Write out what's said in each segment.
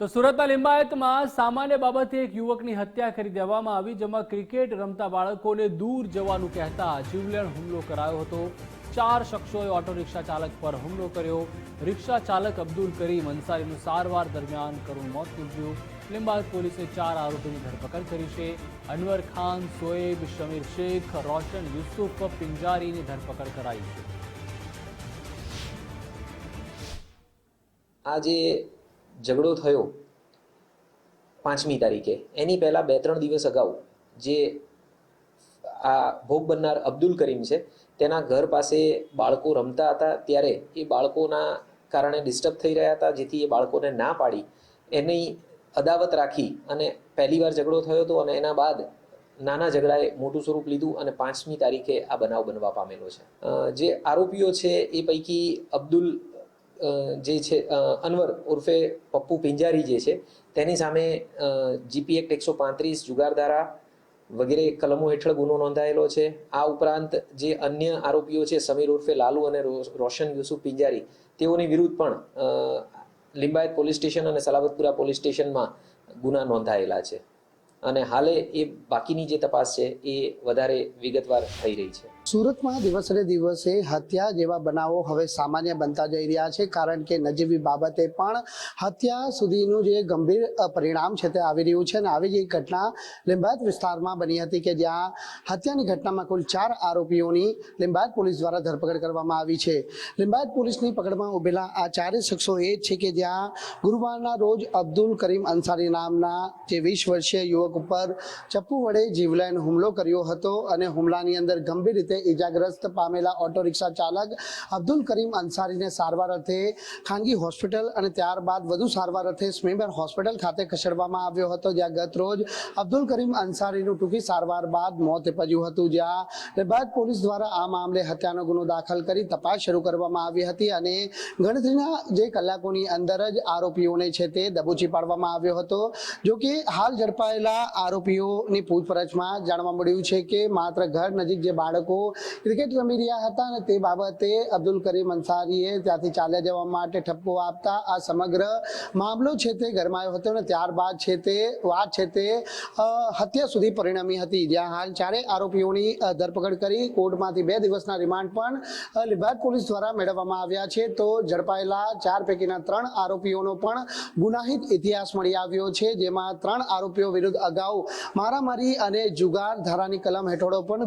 તો સુરતના લિંબાયતમાં સામાન્ય બાબતે એક યુવકની હત્યા કરી દેવામાં આવી, જેમાં ક્રિકેટ રમતા બાળકોને દૂર જવાનું કહેતા જીવલેણ હુમલો કરાયો હતો. ચાર શખ્સોએ ઓટો રિક્ષા ચાલક પર હુમલો કર્યો. રિક્ષા ચાલક અબ્દુલ કરીમ અંસારીનું સારવાર દરમિયાન કરુણ મોત નીપજ્યું. લિંબાયત પોલીસે ચાર આરોપીની ધરપકડ કરી છે. અનવર ખાન, સોએબ શમીર શેખ, રોશન, યુસુફ પિંજારીની ધરપકડ કરાઈ છે. આ જે ઝઘડો થયો પાંચમી તારીખે. એની પહેલાં બે ત્રણ દિવસ અગાઉ જે આ ભોગ બનનાર અબ્દુલ કરીમ છે, તેના ઘર પાસે બાળકો રમતા હતા. ત્યારે એ બાળકોના કારણે ડિસ્ટર્બ થઈ રહ્યા હતા, જેથી એ બાળકોને ના પાડી. એની અદાવત રાખી અને પહેલી વાર ઝઘડો થયો હતો અને એના બાદ નાના ઝઘડાએ મોટું સ્વરૂપ લીધું અને પાંચમી તારીખે આ બનાવ બનવા પામેલો છે. જે આરોપીઓ છે, એ પૈકી અબ્દુલ જે છે અનવર ઉર્ફે પપ્પુ પિંજારી જે છે, તેની સામે જીપી એક્ટ એકસો પાંત્રીસ, જુગારધારા વગેરે કલમો હેઠળ ગુનો નોંધાયેલો છે. આ ઉપરાંત જે અન્ય આરોપીઓ છે, સમીર ઉર્ફે લાલુ અને રોશન યુસુફ પિંજારી, તેઓની વિરુદ્ધ પણ લિંબાયત પોલીસ સ્ટેશન અને સલાબતપુરા પોલીસ સ્ટેશનમાં ગુના નોંધાયેલા છે. અને હાલે એ બાકીની જે તપાસ છે, એ વધારે વિગતવાર થઈ રહી છે. સુરતમાં દિવસે દિવસે હત્યા જેવા બનાવો હવે સામાન્ય બનતા જઈ રહ્યા છે, કારણ કે નજીવી બાબતે પણ હત્યા સુધીનું જે ગંભીર પરિણામ છે તે આવી રહ્યું છે અને આવી જ એક ઘટના લિંબાયત વિસ્તારમાં બની હતી કે જ્યાં હત્યાની ઘટનામાં કુલ ચાર આરોપીઓની લિંબાયત પોલીસ દ્વારા ધરપકડ કરવામાં આવી છે. લિંબાયત પોલીસની પકડમાં ઉભેલા આ ચારેય શખ્સો એ છે કે જ્યાં ગુરુવારના રોજ અબ્દુલ કરીમ અંસારી નામના જે વીસ વર્ષીય યુવક ઉપર ચપ્પુ વડે જીવલેણ હુમલો કર્યો હતો અને હુમલાની અંદર ગંભીર રીતે ઈજાગ્રસ્ત પામેલા ઓટો રિક્ષા ચાલક અબ્દુલ કરીમ અંસારીને સારવાર અર્થે ખાનગી હોસ્પિટલ અને ત્યારબાદ વધુ સારવાર અર્થે સ્મેબર હોસ્પિટલ ખાતે ખસેડવામાં આવ્યો હતો, જ્યાં ગત રોજ અબ્દુલ કરીમ અંસારીનું ટૂંકી સારવાર બાદ મોત નિપજ્યું હતું, જ્યાં બાદ પોલીસ દ્વારા આ મામલે હત્યાનો ગુનો દાખલ કરી તપાસ શરૂ કરવામાં આવી હતી અને ગણતરીના જે કલાકોની અંદર જ આરોપીઓને છે તે દબોચી પાડવામાં આવ્યો હતો. જો કે હાલ ઝડપાયેલા આરોપીઓની પૂછપરછમાં જાણવા મળ્યું છે કે માત્ર ઘર નજીક જે બાળકો ક્રિકેટ રમી રહ્યા હતા અને તે બાબતે અબ્દુલ કરીમ અંસારીએ ત્યાંથી ચાલ્યા જવા માટે ઠપકો આપતા આ સમગ્ર મામલો છે તે ગરમાયો હતો અને ત્યારબાદ છે તે વાત છે તે હત્યા સુધી પરિણમી હતી. જ્યાં હાલ ચારેય આરોપીઓની ધરપકડ કરી કોર્ટમાંથી બે દિવસના રિમાન્ડ પણ અ, પોલીસ દ્વારા મેળવવામાં આવ્યા છે. તો ઝડપાયેલા ચાર પૈકીના ત્રણ આરોપીઓનો પણ ગુનાહિત ઇતિહાસ મળી આવ્યો છે જેમાં ત્રણ આરોપીઓ વિરુદ્ધ અગાઉ મારામારી અને જુગાર ધારાની કલમ હેઠળો પણ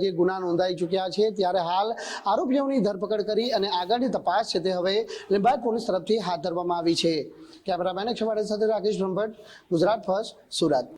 જે ગુના નોંધાઈ ચૂક્યા છે. ત્યારે હાલ આરોપીઓની ધરપકડ કરી અને આગળની તપાસ છે તે હવે લીંબાયત પોલીસ તરફથી હાથ ધરવામાં આવી છે. કેમેરામેન અક્ષવાડે સાથે રાકેશ બ્રહ્મભટ્ટ, ગુજરાત ફર્સ્ટ, સુરત.